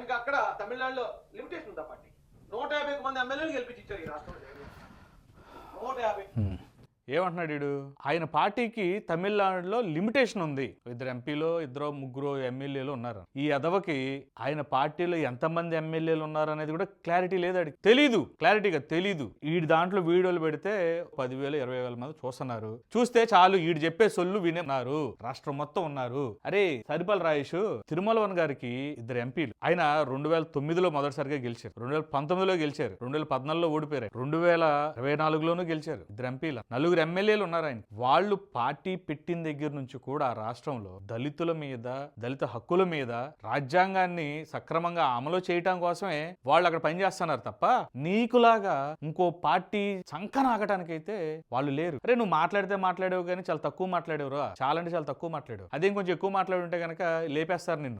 ఆయనకి అక్కడ తమిళనాడులో లిమిటేషన్ ఉంది పార్టీ నూట యాభై మంది ఎమ్మెల్యేలు గెలిపించారు ఇచ్చారు ఈ రాష్ట్రంలో నూట యాభై. ఏమంటున్నాడు వీడు? ఆయన పార్టీకి తమిళనాడులో లిమిటేషన్ ఉంది. ఇద్దరు ఎంపీలు ఇద్దరు ముగ్గురు ఎమ్మెల్యేలు ఉన్నారు. ఈ అదవకి ఆయన పార్టీలో ఎంతమంది ఎమ్మెల్యేలు ఉన్నారు అనేది కూడా క్లారిటీ లేదు అడిగి తెలీదు. క్లారిటీగా తెలీదు. వీడి దాంట్లో వీడియోలు పెడితే పదివేలు ఇరవై వేల మంది చూస్తున్నారు. చూస్తే చాలు వీడు చెప్పే సొల్లు వినేన్నారు రాష్ట్రం మొత్తం ఉన్నారు. అరే సరిపల్ రాయేష్ తిరుమలవన్ గారికి ఇద్దరు ఎంపీలు. ఆయన రెండు వేల తొమ్మిదిలో మొదటిసారిగా గెలిచారు. రెండు వేల పంతొమ్మిదిలో గెలిచారు. రెండు వేల పద్నాలుగులో ఓడిపోయారు. రెండు వేల ఇరవై నాలుగులోనూ గెలిచారు. ఇద్దరు ఎంపీలు. నలుగురు ఎమ్మెల్యేలు ఉన్నారు ఆయన వాళ్ళు పార్టీ పెట్టిన దగ్గర నుంచి కూడా రాష్ట్రంలో దళితుల మీద దళిత హక్కుల మీద రాజ్యాంగాన్ని సక్రమంగా అమలు చేయటం కోసమే వాళ్ళు అక్కడ పనిచేస్తున్నారు తప్ప నీకులాగా ఇంకో పార్టీ సంకనాగటానికైతే వాళ్ళు లేరు. అరే నువ్వు మాట్లాడితే మాట్లాడేవు కానీ చాలా తక్కువ మాట్లాడేవురా. చాలా అంటే చాలా తక్కువ మాట్లాడావు. అదేం కొంచెం ఎక్కువ మాట్లాడి ఉంటే కనుక లేపేస్తారు నిన్ను.